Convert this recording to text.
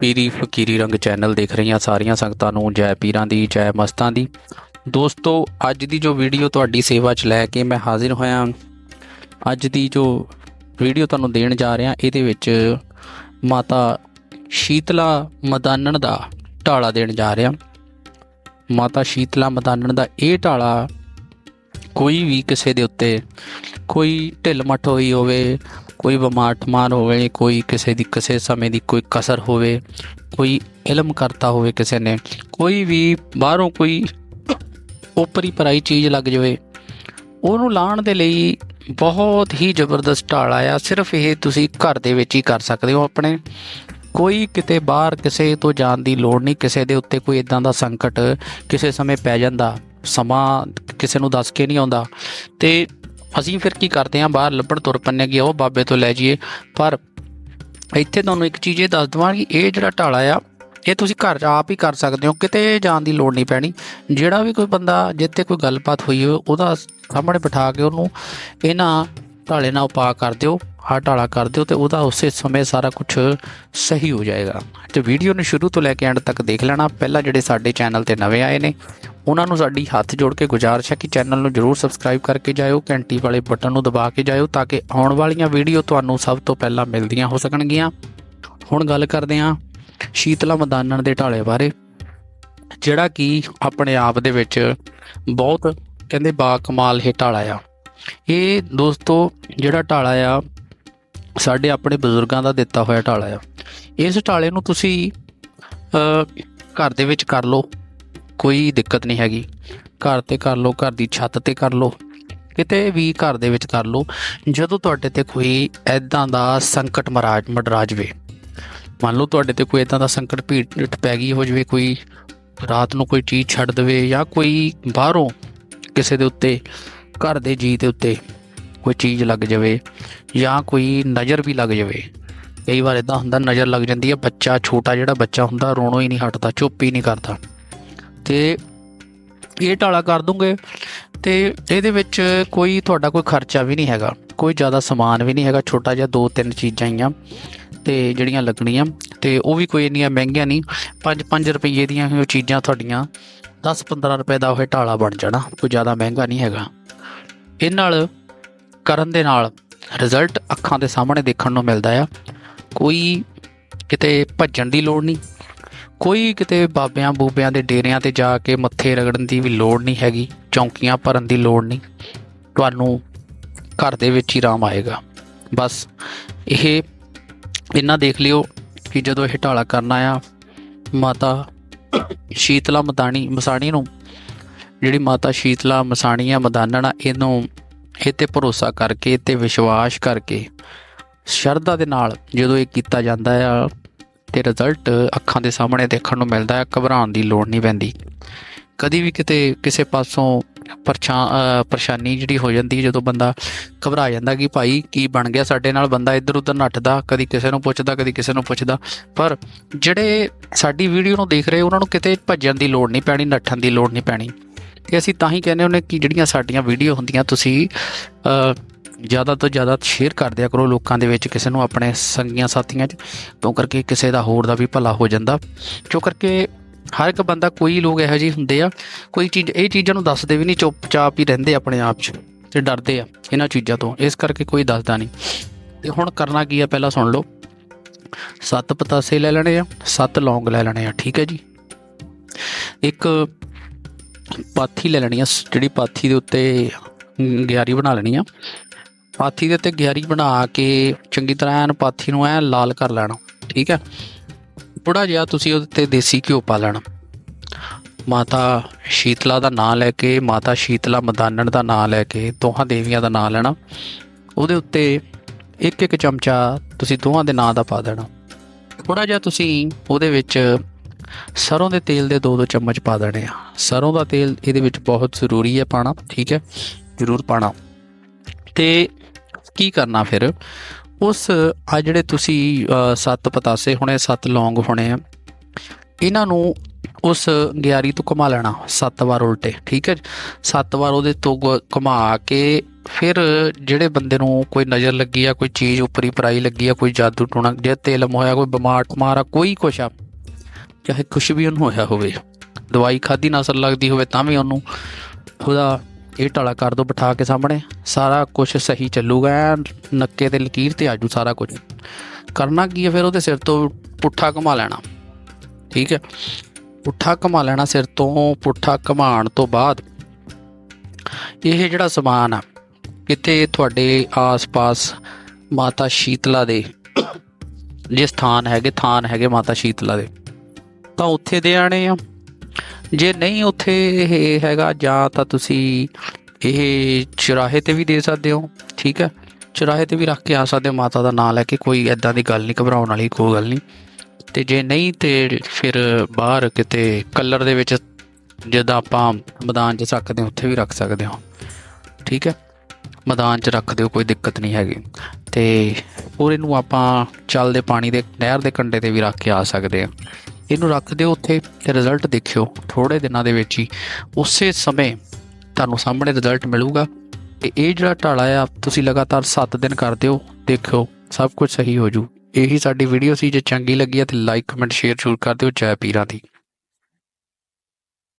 ਪੀਰੀ ਫਕੀਰੀ ਰੰਗ ਚੈਨਲ ਦੇਖ ਰਹੀਆਂ ਸਾਰੀਆਂ ਸੰਗਤਾਂ ਨੂੰ ਜੈ ਪੀਰਾਂ ਦੀ, ਜੈ ਮਸਤਾਂ ਦੀ। ਦੋਸਤੋ, ਅੱਜ ਦੀ ਜੋ ਵੀਡੀਓ ਤੁਹਾਡੀ ਸੇਵਾ 'ਚ ਲੈ ਕੇ ਮੈਂ ਹਾਜ਼ਰ ਹੋਇਆ, ਅੱਜ ਦੀ ਜੋ ਵੀਡੀਓ ਤੁਹਾਨੂੰ ਦੇਣ ਜਾ ਰਿਹਾ, ਇਹਦੇ ਵਿੱਚ ਮਾਤਾ ਸ਼ੀਤਲਾ ਮਦਾਨਣ ਦਾ ਢਾਲਾ ਦੇਣ ਜਾ ਰਿਹਾ। ਮਾਤਾ ਸ਼ੀਤਲਾ ਮਦਾਨਣ ਦਾ ਇਹ ਢਾਲਾ ਕੋਈ ਵੀ ਕਿਸੇ ਦੇ ਉੱਤੇ ਕੋਈ ਢਿੱਲ ਮੱਠ ਹੋਈ ਹੋਵੇ, ਕੋਈ ਬਿਮਾਰ ਠਮਾਰ ਹੋਵੇ, ਕੋਈ ਕਿਸੇ ਦੀ ਕਿਸੇ ਸਮੇਂ ਦੀ ਕੋਈ ਕਸਰ ਹੋਵੇ, ਕੋਈ ਇਲਮ ਕਰਤਾ ਹੋਵੇ ਕਿਸੇ ਨੇ, ਕੋਈ ਵੀ ਬਾਹਰੋਂ ਕੋਈ ਉਪਰੀ ਪਰਾਈ ਚੀਜ਼ ਲੱਗ ਜਾਵੇ, ਉਹਨੂੰ ਲਾਣ ਦੇ ਲਈ ਬਹੁਤ ਹੀ ਜ਼ਬਰਦਸਤ ਢਾਲ ਆ ਸਿਰਫ ਇਹ ਤੁਸੀਂ ਘਰ ਦੇ ਵਿੱਚ ਹੀ ਕਰ ਸਕਦੇ ਹੋ ਆਪਣੇ। ਕੋਈ ਕਿਤੇ ਬਾਹਰ ਕਿਸੇ ਤੋਂ ਜਾਣ ਦੀ ਲੋੜ ਨਹੀਂ, ਕਿਸੇ ਦੇ ਉੱਤੇ ਕੋਈ ਇਦਾਂ ਦਾ ਸੰਕਟ ਕਿਸੇ ਸਮੇਂ ਪੈ ਜਾਂਦਾ। ਸਮਾਂ ਕਿਸੇ ਨੂੰ ਦੱਸ ਕੇ ਨਹੀਂ ਆਉਂਦਾ। ਤੇ ਅਸੀਂ ਫਿਰ ਕੀ ਕਰਦੇ ਹਾਂ? ਬਾਹਰ ਲੱਭਣ ਤੁਰ ਪੰਨੇ ਕਿ ਉਹ ਬਾਬੇ ਤੋਂ ਲੈ ਜਾਈਏ। ਪਰ ਇੱਥੇ ਤੁਹਾਨੂੰ ਇੱਕ ਚੀਜ਼ ਇਹ ਦੱਸ ਦਵਾਂ ਕਿ ਇਹ ਜਿਹੜਾ ਢਾਲਾ ਆ, ਇਹ ਤੁਸੀਂ ਘਰ 'ਚ ਆਪ ਹੀ ਕਰ ਸਕਦੇ ਹੋ, ਕਿਤੇ ਜਾਣ ਦੀ ਲੋੜ ਨਹੀਂ ਪੈਣੀ। ਜਿਹੜਾ ਵੀ ਕੋਈ ਬੰਦਾ, ਜਿੱਥੇ ਕੋਈ ਗੱਲਬਾਤ ਹੋਈ ਹੋਵੇ, ਉਹਦਾ ਸਾਹਮਣੇ ਬਿਠਾ ਕੇ ਉਹਨੂੰ ਇਹਨਾਂ ਢਾਲੇ ਨਾਲ ਉਪਾਅ ਕਰ ਦਿਓ, ਆਹ ਢਾਲਾ ਕਰ ਦਿਓ ਤੇ ਉਹਦਾ ਉਸੇ ਸਮੇਂ ਸਾਰਾ ਕੁਝ ਸਹੀ ਹੋ ਜਾਏਗਾ। ਤੇ ਵੀਡੀਓ ਨੂੰ ਸ਼ੁਰੂ ਤੋਂ ਲੈ ਕੇ ਐਂਡ ਤੱਕ ਦੇਖ ਲੈਣਾ। ਪਹਿਲਾਂ ਜਿਹੜੇ ਸਾਡੇ ਚੈਨਲ ਤੇ ਨਵੇਂ ਆਏ ਨੇ, ਉਹਨਾਂ ਨੂੰ ਸਾਡੀ ਹੱਥ ਜੋੜ ਕੇ ਗੁਜ਼ਾਰਿਸ਼ ਹੈ ਕਿ ਚੈਨਲ ਨੂੰ ਜਰੂਰ ਸਬਸਕ੍ਰਾਈਬ ਕਰਕੇ ਜਾਇਓ, ਘੰਟੀ ਵਾਲੇ ਬਟਨ ਨੂੰ ਦਬਾ ਕੇ ਜਾਇਓ ਤਾਂ ਕਿ ਆਉਣ ਵਾਲੀਆਂ ਵੀਡੀਓ ਤੁਹਾਨੂੰ ਸਭ ਤੋਂ ਪਹਿਲਾਂ ਮਿਲਦੀਆਂ ਹੋ ਸਕਣਗੀਆਂ। ਹੁਣ ਗੱਲ ਕਰਦੇ ਹਾਂ ਸ਼ੀਤਲਾ ਮਦਾਨਣ ਦੇ ਢਾਲੇ ਬਾਰੇ, ਜਿਹੜਾ ਕਿ ਆਪਣੇ ਆਪ ਦੇ ਵਿੱਚ ਬਹੁਤ ਕਹਿੰਦੇ ਬਾ ਕਮਾਲ ਇਹ ਢਾਲਾ ਆ। ਇਹ ਦੋਸਤੋ, ਜਿਹੜਾ ਢਾਲਾ ਆ, ਸਾਡੇ ਆਪਣੇ ਬਜ਼ੁਰਗਾਂ ਦਾ ਦਿੱਤਾ ਹੋਇਆ ਢਾਲਾ ਆ। ਇਸ ਢਾਲੇ ਨੂੰ ਤੁਸੀਂ ਘਰ ਦੇ ਵਿੱਚ ਕਰ ਲਓ, ਕੋਈ ਦਿੱਕਤ ਨਹੀਂ ਹੈਗੀ। ਘਰ ਤੇ ਕਰ ਲਓ, ਘਰ ਦੀ ਛੱਤ ਤੇ ਕਰ ਲਓ, ਕਿਤੇ ਵੀ ਘਰ ਦੇ ਵਿੱਚ ਕਰ ਲਓ। ਜਦੋਂ ਤੁਹਾਡੇ ਤੇ ਕੋਈ ਐਦਾਂ ਦਾ ਸੰਕਟ ਮਰਾਜ ਮਡਰਾ ਜਾਵੇ, ਮੰਨ ਲਓ ਤੁਹਾਡੇ ਤੇ ਕੋਈ ਇਦਾਂ ਦਾ ਸੰਕਟ ਭੀੜ ਪੈ ਗਈ ਹੋ ਜਾਵੇ, ਕੋਈ ਰਾਤ ਨੂੰ ਕੋਈ ਚੀਜ਼ ਛੱਡ ਦੇਵੇ ਜਾਂ ਕੋਈ ਬਾਹਰੋਂ ਕਿਸੇ ਦੇ ਉੱਤੇ ਘਰ ਦੇ ਜੀ ਦੇ ਉੱਤੇ ਕੋਈ ਚੀਜ਼ ਲੱਗ ਜਾਵੇ ਜਾਂ ਕੋਈ ਨਜ਼ਰ ਵੀ ਲੱਗ ਜਾਵੇ। ਕਈ ਵਾਰ ਇਦਾਂ ਹੁੰਦਾ, ਨਜ਼ਰ ਲੱਗ ਜਾਂਦੀ ਹੈ, ਬੱਚਾ ਛੋਟਾ ਜਿਹੜਾ ਬੱਚਾ ਹੁੰਦਾ, ਰੋਣੋਂ ਹੀ ਨਹੀਂ ਹਟਦਾ, ਚੁੱਪ ਹੀ ਨਹੀਂ ਕਰਦਾ। ਤੇ ਇਹ ਢਾਲਾ ਕਰ ਦੂੰਗੇ ਤੇ ਇਹਦੇ ਵਿੱਚ ਕੋਈ ਤੁਹਾਡਾ ਕੋਈ ਖਰਚਾ ਵੀ ਨਹੀਂ ਹੈਗਾ, ਕੋਈ ਜ਼ਿਆਦਾ ਸਮਾਨ ਵੀ ਨਹੀਂ ਹੈਗਾ, ਛੋਟਾ ਜਿਹਾ ਦੋ ਤਿੰਨ ਚੀਜ਼ਾਂ ਹੀ ਆ, ਤੇ ਜਿਹੜੀਆਂ ਲੱਗਣੀਆਂ, ਤੇ ਉਹ ਵੀ ਕੋਈ ਇੰਨੀਆਂ ਮਹਿੰਗੀਆਂ ਨਹੀਂ 5-5 ਰੁਪਏ ਦੀਆਂ ਉਹ ਚੀਜ਼ਾਂ ਤੁਹਾਡੀਆਂ 10-15 ਰੁਪਏ ਦਾ ਉਹ ਟਾਲਾ ਬਣ ਜਾਣਾ, ਕੋਈ ਜ਼ਿਆਦਾ ਮਹਿੰਗਾ ਨਹੀਂ ਹੈਗਾ। ਇਹ ਨਾਲ ਕਰਨ ਦੇ ਨਾਲ ਰਿਜ਼ਲਟ ਅੱਖਾਂ ਦੇ ਸਾਹਮਣੇ ਦੇਖਣ ਨੂੰ ਮਿਲਦਾ ਆ। ਕੋਈ ਕਿਤੇ ਭੱਜਣ ਦੀ ਲੋੜ ਨਹੀਂ। ਕੋਈ ਕਿਤੇ ਬਾਬਿਆਂ ਬੂਬਿਆਂ ਦੇ ਡੇਰਿਆਂ ਤੇ ਜਾ ਕੇ ਮੱਥੇ ਰਗੜਨ ਦੀ ਵੀ ਲੋੜ ਨਹੀਂ ਹੈਗੀ, ਚੌਂਕੀਆਂ ਭਰਨ ਦੀ ਲੋੜ ਨਹੀਂ। ਤੁਹਾਨੂੰ ਘਰ ਦੇ ਵਿੱਚ ਹੀ ਆਰਾਮ ਆਏਗਾ। ਬਸ ਇਹ ਇਹਨਾਂ ਦੇਖ ਲਿਓ ਕਿ ਜਦੋਂ ਇਹ ਢਾਲਾ ਕਰਨਾ ਆ, ਮਾਤਾ ਸ਼ੀਤਲਾ ਮਤਾਣੀ ਮਸਾਣੀ ਨੂੰ ਜਿਹੜੀ ਮਾਤਾ ਸ਼ੀਤਲਾ ਮਸਾਣੀ ਆ ਮਦਾਨਣ ਆ, ਇਹਨੂੰ ਇਹ ਤੇ ਭਰੋਸਾ ਕਰਕੇ ਤੇ ਵਿਸ਼ਵਾਸ ਕਰਕੇ, ਸ਼ਰਧਾ ਦੇ ਨਾਲ ਜਦੋਂ ਇਹ ਕੀਤਾ ਜਾਂਦਾ ਆ ਤੇ ਰਿਜ਼ਲਟ ਅੱਖਾਂ ਦੇ ਸਾਹਮਣੇ ਦੇਖਣ ਨੂੰ ਮਿਲਦਾ ਹੈ ਘਬਰਾਉਣ ਦੀ ਲੋੜ ਨਹੀਂ ਪੈਂਦੀ। ਕਦੀ ਵੀ ਕਿਤੇ ਕਿਸੇ ਪਾਸੋਂ ਪਰਛਾ ਪਰੇਸ਼ਾਨੀ ਜਿਹੜੀ ਹੋ ਜਾਂਦੀ ਹੈ, ਜਦੋਂ ਬੰਦਾ ਘਬਰਾ ਜਾਂਦਾ ਕਿ ਭਾਈ ਕੀ ਬਣ ਗਿਆ ਸਾਡੇ ਨਾਲ, ਬੰਦਾ ਇੱਧਰ ਉੱਧਰ ਨੱਠਦਾ, ਕਦੀ ਕਿਸੇ ਨੂੰ ਪੁੱਛਦਾ, ਕਦੀ ਕਿਸੇ ਨੂੰ ਪੁੱਛਦਾ, ਪਰ ਜਿਹੜੇ ਸਾਡੀ ਵੀਡੀਓ ਨੂੰ ਦੇਖ ਰਹੇ, ਉਹਨਾਂ ਨੂੰ ਕਿਤੇ ਭੱਜਣ ਦੀ ਲੋੜ ਨਹੀਂ ਪੈਣੀ, ਨੱਠਣ ਦੀ ਲੋੜ ਨਹੀਂ ਪੈਣੀ। ਤੇ ਅਸੀਂ ਤਾਂ ਹੀ ਕਹਿੰਦੇ ਹੁੰਨੇ ਕਿ ਜਿਹੜੀਆਂ ਸਾਡੀਆਂ ਵੀਡੀਓ ਹੁੰਦੀਆਂ ਤੁਸੀਂ ਜ਼ਿਆਦਾ ਤੋਂ ਜ਼ਿਆਦਾ ਸ਼ੇਅਰ ਕਰ ਦਿਆ ਕਰੋ ਲੋਕਾਂ ਦੇ ਵਿੱਚ, ਕਿਸੇ ਨੂੰ ਆਪਣੇ ਸੰਗੀਆਂ ਸਾਥੀਆਂ 'ਚ ਕਿਉਂ ਕਰਕੇ ਕਿਸੇ ਦਾ ਹੋਰ ਦਾ ਵੀ ਭਲਾ ਹੋ ਜਾਂਦਾ। ਕਿਉਂ ਕਰਕੇ ਹਰ ਇੱਕ ਬੰਦਾ, ਕੋਈ ਲੋਕ ਇਹੋ ਜਿਹੇ ਹੁੰਦੇ ਆ, ਕੋਈ ਚੀਜ਼, ਇਹ ਚੀਜ਼ਾਂ ਨੂੰ ਦੱਸਦੇ ਵੀ ਨਹੀਂ, ਚੁੱਪਚਾਪ ਹੀ ਰਹਿੰਦੇ ਆਪਣੇ ਆਪ 'ਚ ਤੇ ਡਰਦੇ ਆ ਇਹਨਾਂ ਚੀਜ਼ਾਂ ਤੋਂ, ਇਸ ਕਰਕੇ ਕੋਈ ਦੱਸਦਾ ਨਹੀਂ। ਤੇ ਹੁਣ ਕਰਨਾ ਕੀ ਆ, ਪਹਿਲਾਂ ਸੁਣ ਲਓ। ਸੱਤ ਪਤਾਸੇ ਲੈ ਲੈਣੇ ਆ, ਸੱਤ ਲੌਂਗ ਲੈ ਲੈਣੇ ਆ, ਠੀਕ ਹੈ ਜੀ? ਇੱਕ ਪਾਥੀ ਲੈ ਲੈਣੀ ਆ, ਸ- ਜਿਹੜੀ ਪਾਥੀ ਦੇ ਉੱਤੇ ਗਿਆਰੀ ਬਣਾ ਲੈਣੀ ਆ। ਪਾਥੀ ਦੇ ਉੱਤੇ ਗਿਆਰੀ ਬਣਾ ਕੇ ਚੰਗੀ ਤਰ੍ਹਾਂ ਐਨ ਪਾਥੀ ਨੂੰ ਐ ਲਾਲ ਕਰ ਲੈਣਾ, ਠੀਕ ਹੈ ਥੋੜਾ ਜਿਹਾ ਤੁਸੀਂ ਉਹਦੇ ਤੇ ਦੇਸੀ ਘਿਓ ਪਾ ਲੈਣਾ। ਮਾਤਾ ਸ਼ੀਤਲਾ ਦਾ ਨਾਮ ਲੈ ਕੇ, ਮਾਤਾ ਸ਼ੀਤਲਾ ਮਦਾਨਣ ਦਾ ਨਾਮ ਲੈ ਕੇ, ਦੋਹਾਂ ਦੇਵੀਆਂ ਦਾ ਨਾਮ ਲੈਣਾ। ਉਹਦੇ ਉੱਤੇ ਇੱਕ ਇੱਕ ਚਮਚਾ ਤੁਸੀਂ ਦੋਹਾਂ ਦੇ ਨਾਂ ਦਾ ਪਾ ਦੇਣਾ। ਥੋੜਾ ਜਿਹਾ ਤੁਸੀਂ ਉਹਦੇ ਵਿੱਚ ਸਰੋਂ ਦੇ ਤੇਲ ਦੇ ਦੋ ਦੋ ਚਮਚ ਪਾ ਦੇਣੇ ਆ। ਸਰੋਂ ਦਾ ਤੇਲ ਇਹਦੇ ਵਿੱਚ ਬਹੁਤ ਜ਼ਰੂਰੀ ਹੈ ਪਾਣਾ ਠੀਕ ਹੈ? ਜ਼ਰੂਰ ਪਾਣਾ ਤੇ ਕੀ ਕਰਨਾ ਫਿਰ? ਉਸ, ਆ ਜਿਹੜੇ ਤੁਸੀਂ ਸੱਤ ਪਤਾਸੇ ਹੋਣੇ, ਸੱਤ ਲੌਂਗ ਹੋਣੇ ਆ, ਇਹਨਾਂ ਨੂੰ ਉਸ ਗਿਆਰੀ ਤੋਂ ਘੁਮਾ ਲੈਣਾ, ਸੱਤ ਵਾਰ ਉਲਟੇ, ਠੀਕ ਹੈ? ਸੱਤ ਵਾਰ ਉਹਦੇ ਤੋਂ ਗ- ਘੁਮਾ ਕੇ ਫਿਰ ਜਿਹੜੇ ਬੰਦੇ ਨੂੰ ਕੋਈ ਨਜ਼ਰ ਲੱਗੀ ਆ, ਕੋਈ ਚੀਜ਼ ਉੱਪਰੀ ਪਰਾਈ ਲੱਗੀ ਆ, ਕੋਈ ਜਾਦੂ ਟੂਣਾ, ਜੇ ਤੇਲ ਹੋਇਆ ਕੋਈ ਬਿਮਾਰ ਮਾਰਾ ਕੋਈ ਕੁਛ ਆ ਚਾਹੇ ਕੁਛ ਵੀ ਉਹਨੂੰ ਹੋਇਆ ਹੋਵੇ। ਦਵਾਈ ਖਾਦੀ ਨਾ ਅਸਰ ਲੱਗਦੀ ਹੋਵੇ ਤਾਂ ਵੀ ਉਹਨੂੰ ਉਹਦਾ ਇਹ ਟਾਲਾ ਕਰ ਦੋ ਬਿਠਾ ਕੇ ਸਾਹਮਣੇ ਸਾਰਾ ਕੁਝ ਸਹੀ ਚੱਲੂਗਾ ਨੱਕੇ ਤੇ ਲਕੀਰ ਤੇ ਆਜੂ ਸਾਰਾ ਕੁਝ ਕਰਨਾ ਕੀ ਹੈ ਫਿਰ ਉਹਦੇ ਸਿਰ ਤੋਂ ਪੁੱਠਾ ਘੁਮਾ ਲੈਣਾ। ਠੀਕ ਹੈ। ਪੁੱਠਾ ਘੁਮਾ ਲੈਣਾ ਸਿਰ ਤੋਂ, ਪੁੱਠਾ ਘਮਾਉਣ ਤੋਂ ਬਾਅਦ ਇਹ ਜਿਹੜਾ ਸਮਾਨ ਆ ਕਿਤੇ ਤੁਹਾਡੇ ਆਸ-ਪਾਸ ਮਾਤਾ ਸ਼ੀਤਲਾ ਦੇ, ਜੇ ਸਥਾਨ ਹੈਗੇ, ਥਾਨ ਹੈਗੇ ਮਾਤਾ ਸ਼ੀਤਲਾ ਦੇ। ਤਾਂ ਉੱਥੇ ਦੇ ਆਣੇ ਆ। ਜੇ ਨਹੀਂ ਉੱਥੇ ਇਹ ਹੈਗਾ, ਜਾਂ ਤਾਂ ਤੁਸੀਂ ਇਹ ਚੁਰਾਹੇ ਤੇ ਵੀ ਦੇ ਸਕਦੇ ਹੋ, ਠੀਕ ਹੈ? ਚੁਰਾਹੇ ਤੇ ਵੀ ਰੱਖ ਕੇ ਆ ਸਕਦੇ ਹੋ, ਮਾਤਾ ਦਾ ਨਾਮ ਲੈ ਕੇ, ਕੋਈ ਐਦਾਂ ਦੀ ਗੱਲ ਨਹੀਂ, ਘਬਰਾਉਣ ਵਾਲੀ ਕੋਈ ਗੱਲ ਨਹੀਂ। ਤੇ ਜੇ ਨਹੀਂ ਤੇ ਫਿਰ ਬਾਹਰ ਕਿਤੇ ਕਲਰ ਦੇ ਵਿੱਚ ਜਿੱਦਾਂ ਆਪਾਂ ਮੈਦਾਨ 'ਚ ਰੱਖਦੇ ਹਾਂ, ਉੱਥੇ ਵੀ ਰੱਖ ਸਕਦੇ ਹੋ। ਠੀਕ ਹੈ? ਮੈਦਾਨ 'ਚ ਰੱਖ ਦਿਓ, ਕੋਈ ਦਿੱਕਤ ਨਹੀਂ ਹੈਗੀ। ਤੇ ਹੋਰ ਇਹਨੂੰ ਆਪਾਂ ਚੱਲਦੇ ਪਾਣੀ ਦੇ ਨਹਿਰ ਦੇ ਕੰਢੇ ਤੇ ਵੀ ਰੱਖ ਕੇ ਆ ਸਕਦੇ ਹਾਂ। ਇਹਨੂੰ ਰੱਖ ਦਿਓ, ਉੱਥੇ ਤੇ ਰਿਜ਼ਲਟ ਦੇਖਿਓ ਥੋੜੇ ਦਿਨਾਂ ਦੇ ਵਿੱਚ ਹੀ। ਉਸੇ ਸਮੇਂ ਤੁਹਾਨੂੰ ਸਾਹਮਣੇ ਰਿਜ਼ਲਟ ਮਿਲੂਗਾ। ਤੇ ਇਹ ਜਿਹੜਾ ਢਾਲਾ ਆ, ਤੁਸੀਂ ਲਗਾਤਾਰ 7 ਦਿਨ ਕਰ ਦਿਓ, ਦੇਖਿਓ, ਸਭ ਕੁਝ ਸਹੀ ਹੋ ਜੂ। ਇਹੀ ਸਾਡੀ ਵੀਡੀਓ ਸੀ, ਜੇ ਚੰਗੀ ਲੱਗੀ ਹੈ ਤੇ ਲਾਈਕ ਕਮੈਂਟ ਸ਼ੇਅਰ ਜ਼ਰੂਰ ਕਰ ਦਿਓ। ਜੈ ਪੀਰਾਂ ਦੀ।